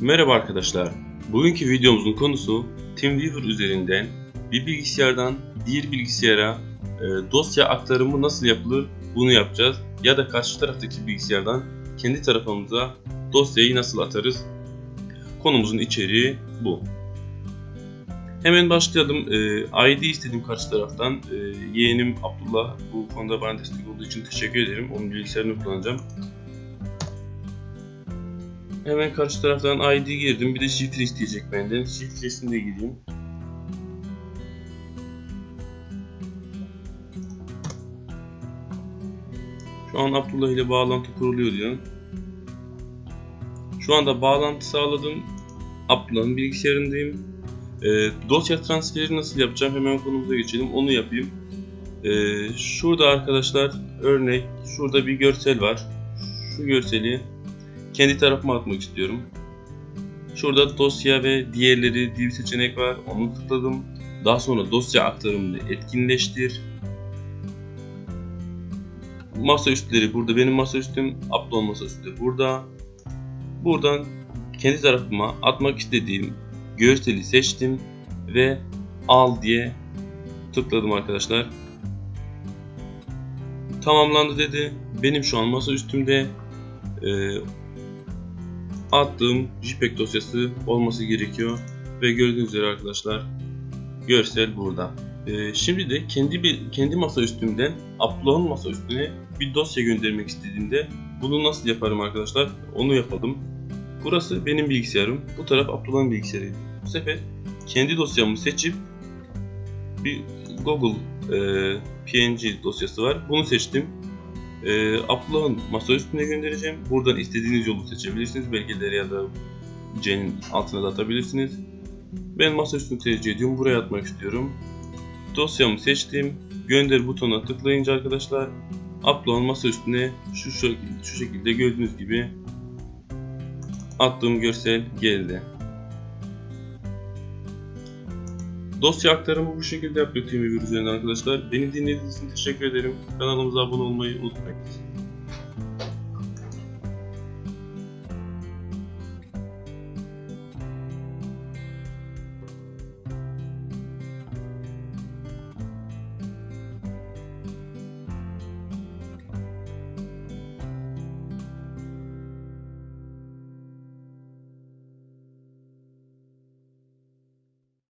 Merhaba arkadaşlar. Bugünkü videomuzun konusu TeamViewer üzerinden bir bilgisayardan diğer bilgisayara e, dosya aktarımı nasıl yapılır bunu yapacağız. Ya da karşı taraftaki bilgisayardan kendi tarafımıza dosyayı nasıl atarız. Konumuzun içeriği bu. Hemen başlayalım. E, ID istedim karşı taraftan. E, yeğenim Abdullah bu konuda bana destek olduğu için teşekkür ederim. Onun bilgisayarını kullanacağım. Hemen karşı taraftan ID girdim. Bir de şifre isteyecek benden. Şifresini de gireyim. Şu an Abdullah ile bağlantı kuruluyor diyor. Şu anda bağlantı sağladım. Abdullah'ın bilgisayarındayım. Ee, dosya transferi nasıl yapacağım? Hemen konumuza geçelim. Onu yapayım. Ee, şurada arkadaşlar örnek. Şurada bir görsel var. Şu görseli kendi tarafıma atmak istiyorum. Şurada dosya ve diğerleri diye bir seçenek var. Onu tıkladım. Daha sonra dosya aktarımını etkinleştir. Masa üstleri burada. Benim masa üstüm. Abdon masa üstü burada. Buradan kendi tarafıma atmak istediğim görseli seçtim ve al diye tıkladım arkadaşlar. Tamamlandı dedi. Benim şu an masa üstümde e, attığım JPEG dosyası olması gerekiyor. Ve gördüğünüz üzere arkadaşlar görsel burada. Ee, şimdi de kendi bir kendi masa üstümden Abdullah'ın masa üstüne bir dosya göndermek istediğimde bunu nasıl yaparım arkadaşlar? Onu yapalım. Burası benim bilgisayarım. Bu taraf Abdullah'ın bilgisayarı. Bu sefer kendi dosyamı seçip bir Google e, PNG dosyası var. Bunu seçtim. E, Abdullah'ın masa üstüne göndereceğim. Buradan istediğiniz yolu seçebilirsiniz. Belgeleri ya da C'nin altına da atabilirsiniz. Ben masa üstünü tercih ediyorum. Buraya atmak istiyorum. Dosyamı seçtim. Gönder butonuna tıklayınca arkadaşlar Abdullah'ın masa üstüne şu, şu, şu şekilde gördüğünüz gibi attığım görsel geldi. Dosya aktarımı bu şekilde yapıyor TeamViewer üzerinden arkadaşlar. Beni dinlediğiniz için teşekkür ederim. Kanalımıza abone olmayı unutmayın.